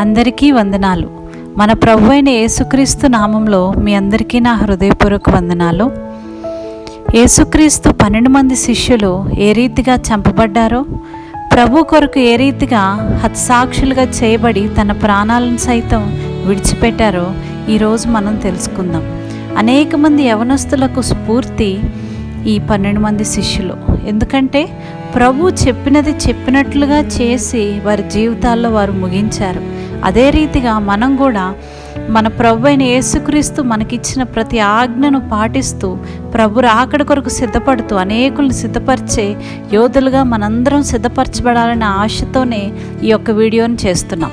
అందరికీ వందనాలు. మన ప్రభు అయిన యేసుక్రీస్తు నామంలో మీ అందరికీ నా హృదయపూర్వక వందనాలు. యేసుక్రీస్తు పన్నెండు మంది శిష్యులు ఏ రీతిగా చంపబడ్డారో ప్రభు కొరకు ఏ రీతిగా హతసాక్షులుగా చేయబడి తన ప్రాణాలను సైతం విడిచిపెట్టారో ఈరోజు మనం తెలుసుకుందాం. అనేక మంది యవనస్తులకు స్ఫూర్తి ఈ పన్నెండు మంది శిష్యులు. ఎందుకంటే ప్రభు చెప్పినది చెప్పినట్లుగా చేసి వారి జీవితాల్లో వారు ముగించారు. అదే రీతిగా మనం కూడా మన ప్రభు అయిన యేసుక్రీస్తు మనకిచ్చిన ప్రతి ఆజ్ఞను పాటిస్తూ ప్రభు రాకడ కొరకు సిద్ధపడుతూ అనేకులను సిద్ధపరిచే యోధులుగా మనందరం సిద్ధపరచబడాలనే ఆశతోనే ఈ యొక్క వీడియోని చేస్తున్నాం.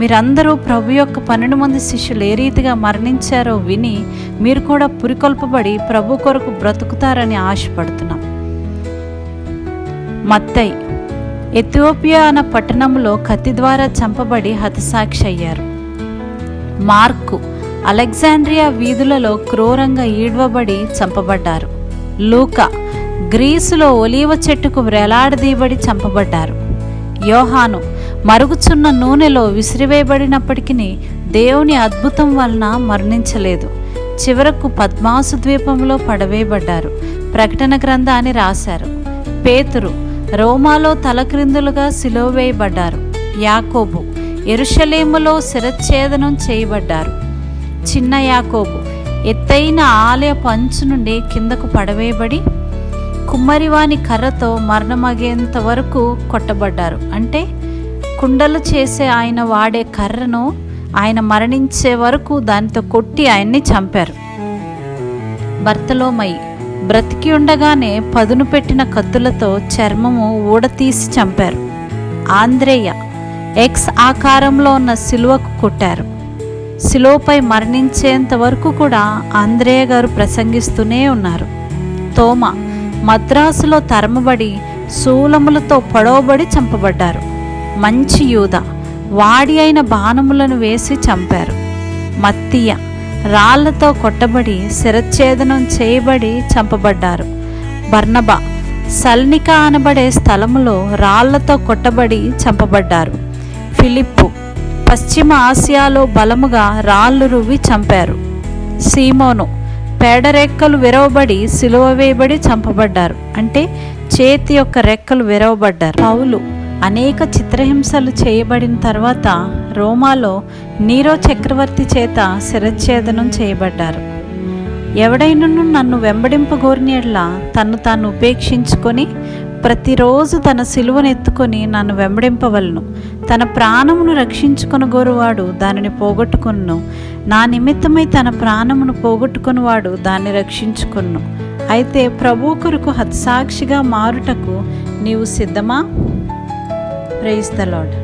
మీరందరూ ప్రభు యొక్క పన్నెండు మంది శిష్యులు ఏ రీతిగా మరణించారో విని మీరు కూడా పురికొల్పబడి ప్రభు కొరకు బ్రతుకుతారని ఆశపడుతున్నాం. మత్తై ఎథియోపియా అన్న పట్టణంలో కత్తి ద్వారా చంపబడి హతసాక్షి అయ్యారు మార్కు అలెగ్జాండ్రియా వీధులలో క్రూరంగా ఈడ్వబడి చంపబడ్డారు. లూకా గ్రీసులో ఒలీవ చెట్టుకు వ్రేలాడదీయబడి చంపబడ్డారు. యోహాను మరుగుచున్న నూనెలో విసిరివేయబడినప్పటికీ దేవుని అద్భుతం వలన మరణించలేదు. చివరకు పద్మాసు ద్వీపంలో పడవేయబడ్డారు. ప్రకటన గ్రంథాన్ని రాశారు. పేతురు రోమాలో తలక్రిందులుగా సిలువ వేయబడ్డారు యాకోబు ఎరుషలేములో శిరచ్ఛేదనం చేయబడ్డారు. చిన్న యాకోబు ఎత్తైన ఆలయ పంచు నుండి కిందకు పడవేయబడి కుమ్మరివాని కర్రతో మరణమగేంత వరకు కొట్టబడ్డారు. అంటే కుండలు చేసే ఆయన వాడే కర్రను ఆయన మరణించే వరకు దానితో కొట్టి ఆయన్ని చంపారు. భర్తలోమై బ్రతికి ఉండగానే పదును పెట్టిన కత్తులతో చర్మము ఊడతీసి చంపారు. ఆంధ్రేయ ఎక్స్ ఆకారంలో ఉన్న సిలువకు కొట్టారు. సిలువపై మరణించేంత వరకు కూడా ఆంధ్రేయ గారు ప్రసంగిస్తూనే ఉన్నారు. తోమ మద్రాసులో తరమబడి శూలములతో పొడవబడి చంపబడ్డారు. మంచి యూద వాడి అయిన బాణములను వేసి చంపారు. మత్తియ రాళ్ళతో కొట్టబడి శిరచ్ఛేదనం చేయబడి చంపబడ్డారు. బర్ణబ సల్నిక అనబడే స్థలములో రాళ్ళతో కొట్టబడి చంపబడ్డారు. ఫిలిప్పు పశ్చిమ ఆసియాలో బలముగా రాళ్ళు రువ్వి చంపారు. సీమోను పేడరెక్కలు విరవబడి సిలువ వేయబడి చంపబడ్డారు. అంటే చేతి యొక్క రెక్కలు విరవబడ్డారు. పౌలు అనేక చిత్రహింసలు చేయబడిన తర్వాత రోమాలో నీరో చక్రవర్తి చేత శిరచ్ఛేదనం చేయబడ్డారు. ఎవడైనను నన్ను వెంబడింపగోరిన తను తాను ఉపేక్షించుకొని ప్రతిరోజు తన సిలువను ఎత్తుకొని నన్ను వెంబడింపవలను. తన ప్రాణమును రక్షించుకొనగోరువాడు దానిని పోగొట్టుకును నా నిమిత్తమై తన ప్రాణమును పోగొట్టుకునివాడు దాన్ని రక్షించుకును అయితే ప్రభు కొరకు హత్సాక్షిగా మారుటకు నీవు సిద్ధమా? Praise the lord